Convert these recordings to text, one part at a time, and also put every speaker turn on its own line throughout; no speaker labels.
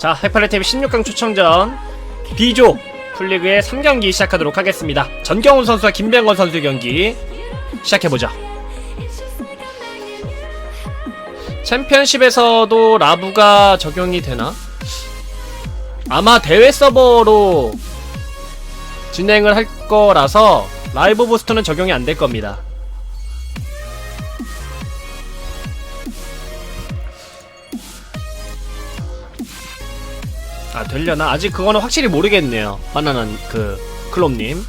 자, 해파리TV 16강 초청전 B조 풀리그의 3경기 시작하도록 하겠습니다. 전경훈 선수와 김병건 선수의 경기 시작해보죠. 챔피언십에서도 라부가 적용이 되나? 아마 대회 서버로 진행을 할 거라서 라이브 부스트는 적용이 안 될 겁니다. 아 되려나? 아직 그거는 확실히 모르겠네요. 바나나 그 클롭님.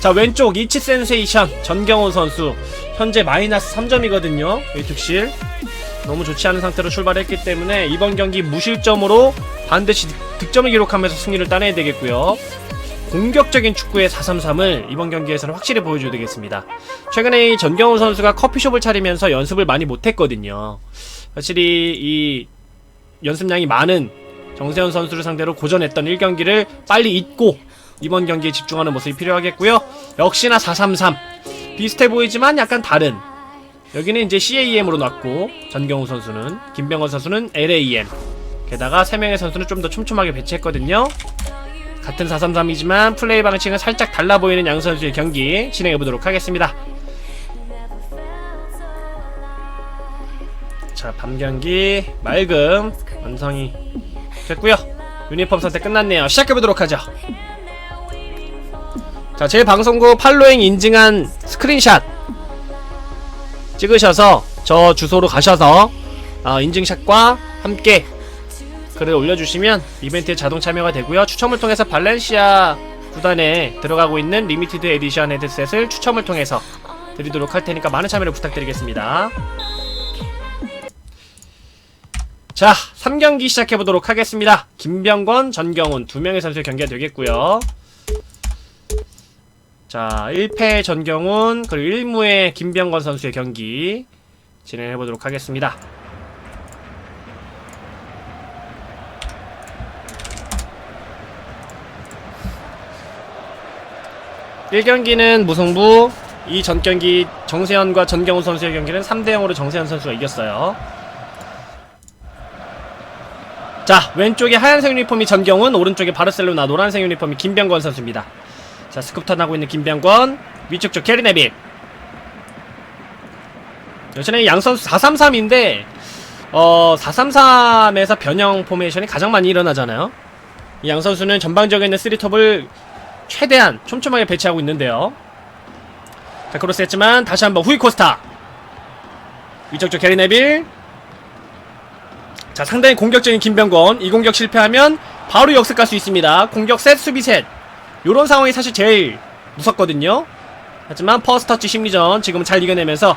자 왼쪽 이치 센세이션 전경훈 선수 현재 마이너스 3점이거든요. 웨이특실 너무 좋지 않은 상태로 출발했기 때문에 이번 경기 무실점으로 반드시 득점을 기록하면서 승리를 따내야 되겠고요. 공격적인 축구의 433을 이번 경기에서는 확실히 보여줘야 되겠습니다. 최근에 이 전경훈 선수가 커피숍을 차리면서 연습을 많이 못했거든요. 확실히 이 연습량이 많은 정세현 선수를 상대로 고전했던 1경기를 빨리 잊고 이번 경기에 집중하는 모습이 필요하겠고요. 역시나 433 비슷해 보이지만 약간 다른 여기는 이제 CAM으로 놨고 전경우 선수는 김병헌 선수는 LAM 게다가 3명의 선수는 좀 더 촘촘하게 배치했거든요. 같은 433이지만 플레이 방식은 살짝 달라 보이는 양 선수의 경기 진행해 보도록 하겠습니다. 자, 밤 경기 맑음 완성이 됐고요. 유니폼 선택 끝났네요. 시작해 보도록 하죠. 자, 제 방송국 팔로잉 인증한 스크린샷 찍으셔서 저 주소로 가셔서 어, 인증샷과 함께 글을 올려주시면 이벤트에 자동 참여가 되고요. 추첨을 통해서 발렌시아 구단에 들어가고 있는 리미티드 에디션 헤드셋을 추첨을 통해서 드리도록 할 테니까 많은 참여를 부탁드리겠습니다. 자, 3경기 시작해보도록 하겠습니다. 김병권, 전경훈 두 명의 선수의 경기가 되겠고요. 자, 1패 전경훈, 그리고 1무의 김병건 선수의 경기 진행해보도록 하겠습니다. 일경기는 무승부, 이 전 경기 정세현과 전경훈 선수의 경기는 3대 0으로 정세현 선수가 이겼어요. 자, 왼쪽에 하얀색 유니폼이 전경훈, 오른쪽에 바르셀로나 노란색 유니폼이 김병건 선수입니다. 자, 스쿠프턴 하고 있는 김병권, 위쪽 쪽 캐리 네빌. 여전히 양 선수 433인데 어, 433에서 변형 포메이션이 가장 많이 일어나잖아요. 이 양 선수는 전방적인 3톱을 최대한 촘촘하게 배치하고 있는데요. 자, 크로스 했지만 다시 한번 후이 코스타. 위쪽 쪽 캐리 네빌. 자, 상당히 공격적인 김병권. 이 공격 실패하면 바로 역습 갈 수 있습니다. 공격 셋, 수비 셋. 요런 상황이 사실 제일 무섭거든요. 하지만 퍼스터치 심리전 지금은 잘 이겨내면서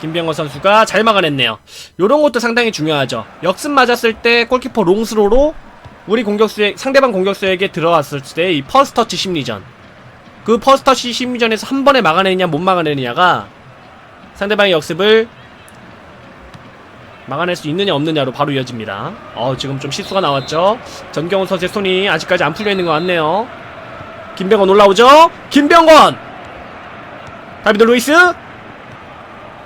김병호 선수가 잘 막아냈네요. 요런 것도 상당히 중요하죠. 역습 맞았을 때 골키퍼 롱스로로 우리 공격수에 상대방 공격수에게 들어왔을 때 이 퍼스터치 심리전. 그 퍼스터치 심리전에서 한 번에 막아내느냐 못 막아내느냐가 상대방의 역습을 막아낼 수 있느냐 없느냐로 바로 이어집니다. 어 지금 좀 실수가 나왔죠. 전경훈 선수의 손이 아직까지 안 풀려 있는 것 같네요. 김병건 올라오죠? 김병건! 다비드 루이스?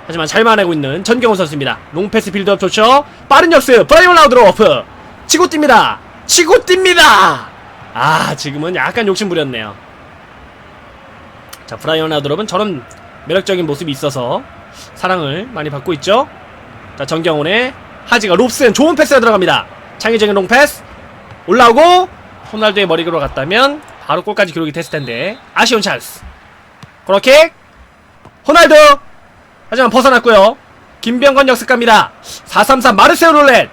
하지만 잘 막아내고 있는 전경훈 선수입니다. 롱패스 빌드업 좋죠? 빠른 역습! 브라이언 라우드로프! 치고 뜁니다! 치고 뜁니다! 아, 지금은 약간 욕심 부렸네요. 자, 브라이언 라우드롭은 저런 매력적인 모습이 있어서 사랑을 많이 받고 있죠? 자, 전경훈의 하지가 롭슨 좋은 패스가 들어갑니다. 창의적인 롱패스. 올라오고 호날두의 머리로 갔다면 바로 골까지 기록이 됐을 텐데 아쉬운 찬스. 코너킥 호날두! 하지만 벗어났고요. 김병건 역습 갑니다. 433 마르세오 롤렛.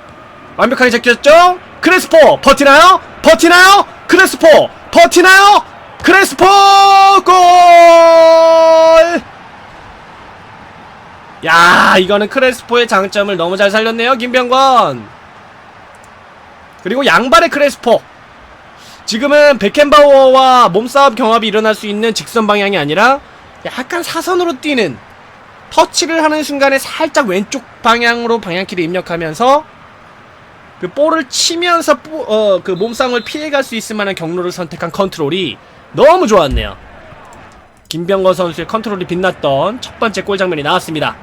완벽하게 제꼈죠? 크레스포 버티나요? 버티나요? 크레스포 버티나요? 크레스포 골 야, 이거는 크레스포의 장점을 너무 잘 살렸네요, 김병건. 그리고 양발의 크레스포. 지금은 베켄바워와 몸싸움 경합이 일어날 수 있는 직선 방향이 아니라 약간 사선으로 뛰는 터치를 하는 순간에 살짝 왼쪽 방향으로 방향키를 입력하면서 그 볼을 치면서 보- 어, 그 몸싸움을 피해갈 수 있을 만한 경로를 선택한 컨트롤이 너무 좋았네요. 김병건 선수의 컨트롤이 빛났던 첫 번째 골 장면이 나왔습니다.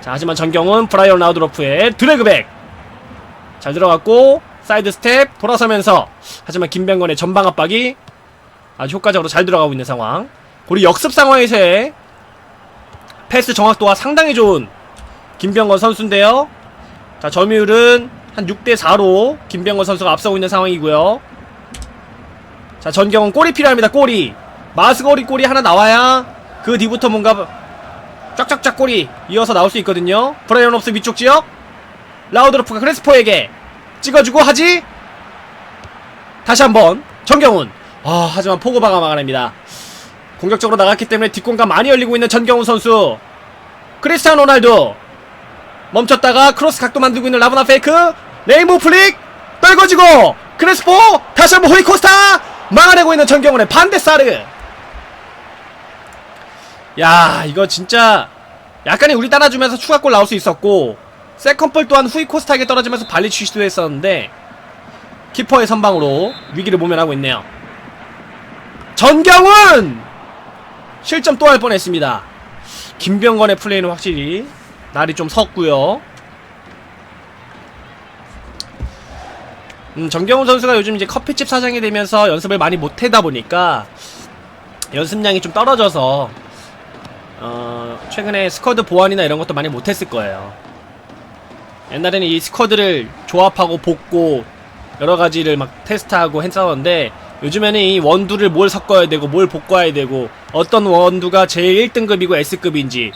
자, 하지만 전경은 브라이언 라우드로프의 드래그백 잘 들어갔고 사이드 스텝 돌아서면서 하지만 김병건의 전방 압박이 아주 효과적으로 잘 들어가고 있는 상황. 우리 역습 상황에서의 패스 정확도가 상당히 좋은 김병건 선수인데요. 자, 점유율은 한 6대 4로 김병건 선수가 앞서고 있는 상황이고요. 자, 전경은 골이 필요합니다. 골이. 마스거리 골이 하나 나와야 그 뒤부터 뭔가 쫙쫙쫙 골이 이어서 나올 수 있거든요. 브라이언 옵스 위쪽 지역. 라우드로프가 크레스포에게 찍어주고 하지. 다시 한번 전경훈. 아, 하지만 포그바가 막아냅니다. 공격적으로 나갔기 때문에 뒷공간 많이 열리고 있는 전경훈 선수. 크리스티아노 로날두. 멈췄다가 크로스 각도 만들고 있는 라브나 페이크. 레인보우 플릭. 떨궈지고. 크레스포. 다시 한번 호이코스타. 막아내고 있는 전경훈의 반대 사르. 야, 이거 진짜 약간의 우리 따라주면서 추가골 나올 수 있었고 세컨볼 또한 후이코스타에게 떨어지면서 발리치 시도 했었는데 키퍼의 선방으로 위기를 모면하고 있네요. 전경훈 실점 또 할 뻔했습니다. 김병건의 플레이는 확실히 날이 좀 섰고요. 음, 정경훈 선수가 요즘 이제 커피집 사장이 되면서 연습을 많이 못하다 보니까 연습량이 좀 떨어져서 어, 최근에 스쿼드 보완이나 이런 것도 많이 못했을 거예요. 옛날에는 이 스쿼드를 조합하고 볶고 여러 가지를 막 테스트하고 했었는데 요즘에는 이 원두를 뭘 섞어야 되고 뭘 볶아야 되고 어떤 원두가 제일 1등급이고 S급인지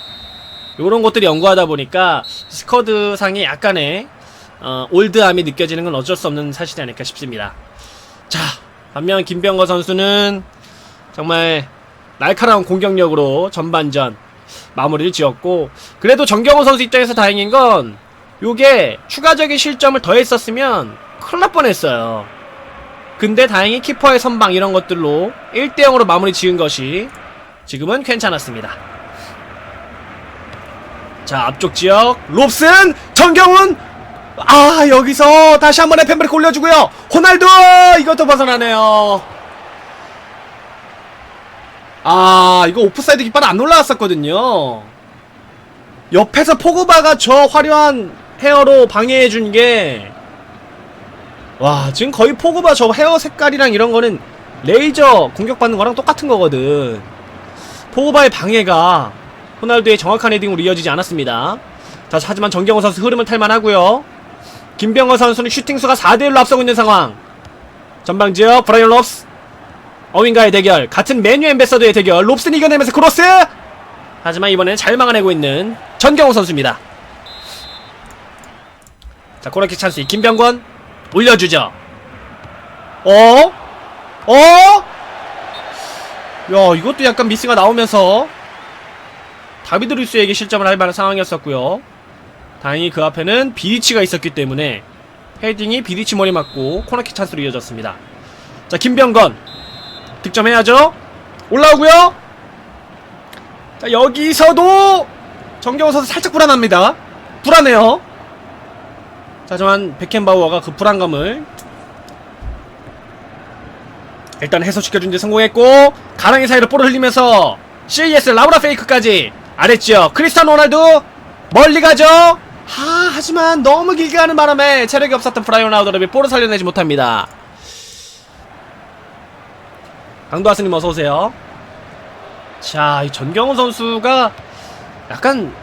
요런 것들이 연구하다 보니까 스쿼드 상에 약간의 어, 올드함이 느껴지는 건 어쩔 수 없는 사실이 아닐까 싶습니다. 자, 반면 김병거 선수는 정말 날카로운 공격력으로 전반전 마무리를 지었고 그래도 정경호 선수 입장에서 다행인 건 요게 추가적인 실점을 더했었으면 큰일 날 뻔했어요. 근데 다행히 키퍼의 선방 이런 것들로 1대 0으로 마무리 지은 것이 지금은 괜찮았습니다. 자 앞쪽 지역 롭슨 정경훈 아 여기서 다시 한번 에펜브릭 올려주고요 호날두 이것도 벗어나네요 아 이거 오프사이드 깃발 안 올라왔었거든요. 옆에서 포그바가 저 화려한 헤어로 방해해준 게 와 지금 거의 포그바 저 헤어 색깔이랑 이런 거는 레이저 공격받는 거랑 똑같은 거거든. 포그바의 방해가 호날두의 정확한 헤딩으로 이어지지 않았습니다. 자 하지만 정경호 선수 흐름을 탈만하고요. 김병호 선수는 슈팅수가 4대1로 앞서고 있는 상황. 전방지역 브라이언 롭스 어윈가의 대결 같은 메뉴 엠베서더의 대결 롭슨 이겨내면서 크로스! 하지만 이번에는 잘 막아내고 있는 전경호 선수입니다. 자 코너킥 찬스 김병권 올려주죠. 어? 어? 야 이것도 약간 미스가 나오면서 다비드 루이스에게 실점을 할 만한 상황이었었고요. 다행히 그 앞에는 비디치가 있었기 때문에 헤딩이 비디치 머리 맞고 코너킥 찬스로 이어졌습니다. 자 김병건 득점해야죠. 올라오고요. 자 여기서도 정경호 선수 살짝 불안합니다. 불안해요. 자, 하지만 베켄바우어가 그 불안감을 일단 해소시켜준 데 성공했고 가랑이 사이로 볼을 흘리면서 CES 라브라 페이크까지 아랬죠. 크리스탄 로날두 멀리 가죠. 하, 하지만 너무 길게 가는 바람에 체력이 없었던 프라이온 아우더럽이 볼을 살려내지 못합니다. 강도하스님 어서오세요. 자, 이 전경호 선수가 약간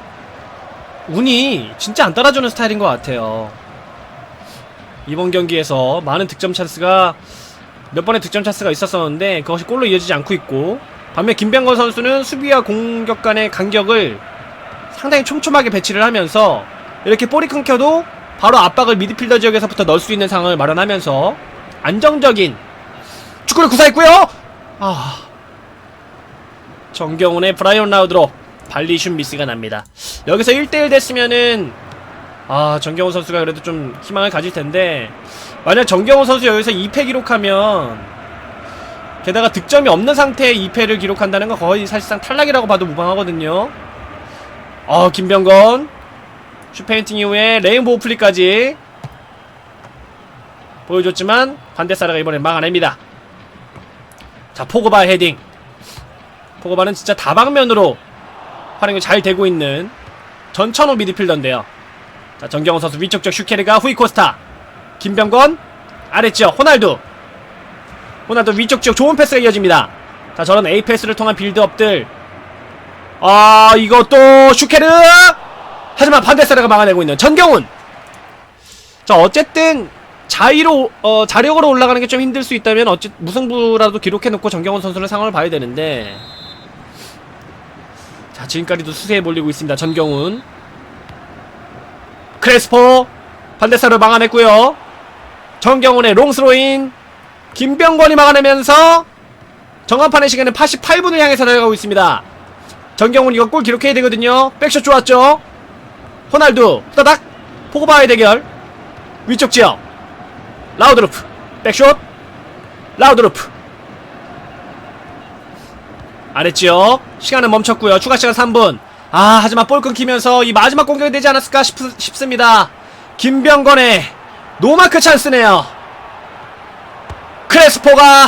운이 진짜 안 따라주는 스타일인 것 같아요. 이번 경기에서 많은 득점 찬스가 몇 번의 득점 찬스가 있었었는데 그것이 골로 이어지지 않고 있고 반면 김병건 선수는 수비와 공격 간의 간격을 상당히 촘촘하게 배치를 하면서 이렇게 볼이 끊겨도 바로 압박을 미드필더 지역에서부터 넣을 수 있는 상황을 마련하면서 안정적인 축구를 구사했고요. 아 정경훈의 브라이언 라우드로 발리슛 미스가 납니다. 여기서 1대1 됐으면은 아 정경훈 선수가 그래도 좀 희망을 가질 텐데 만약 정경훈 선수 여기서 2패 기록하면 게다가 득점이 없는 상태에 2패를 기록한다는 건 거의 사실상 탈락이라고 봐도 무방하거든요. 어 김병건 슈페인팅 이후에 레인보우 플리까지 보여줬지만 반대 사라가 이번엔 막아냅니다. 자 포그바 헤딩. 포그바는 진짜 다방면으로 활용이 잘 되고 있는 전천후 미드필더인데요. 자 정경호 선수 위쪽 적 슈케르가 후이코스타. 김병건 아랬죠 호날두. 호날두 위쪽 지역 좋은 패스가 이어집니다. 자 저런 A 패스를 통한 빌드업들. 아 이것도 슈케르! 하지만 반대사례가 막아내고 있는 전경훈. 자 어쨌든 자의로 어 자력으로 올라가는 게 좀 힘들 수 있다면 어쨌 무승부라도 기록해놓고 정경훈 선수는 상황을 봐야 되는데. 자 지금까지도 수세에 몰리고 있습니다 전경훈. 크레스포 반대사를 막아냈고요. 정경훈의 롱스로인 김병권이 막아내면서 정한판의 시간은 88분을 향해서 달려가고 있습니다. 정경훈 이거 골 기록해야 되거든요. 백샷 좋았죠? 호날두 후다닥 포그바의 대결. 위쪽 지역 라우드루프. 백샷 라우드루프. 아랬지요 시간은 멈췄고요. 추가 시간 3분. 아 하지만 볼 끊기면서 이 마지막 공격이 되지 않았을까 싶, 싶습니다. 김병건의 노마크 찬스네요. 크레스포가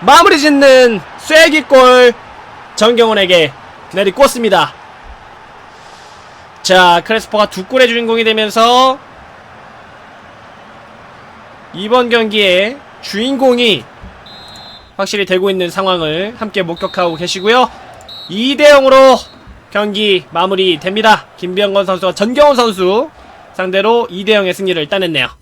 마무리 짓는 쐐기골 정경훈에게 내리꽂습니다. 자 크레스포가 두 골의 주인공이 되면서 이번 경기의 주인공이 확실히 되고 있는 상황을 함께 목격하고 계시고요. 2대0으로 경기 마무리됩니다. 김병건 선수와 전경훈 선수 상대로 2대0의 승리를 따냈네요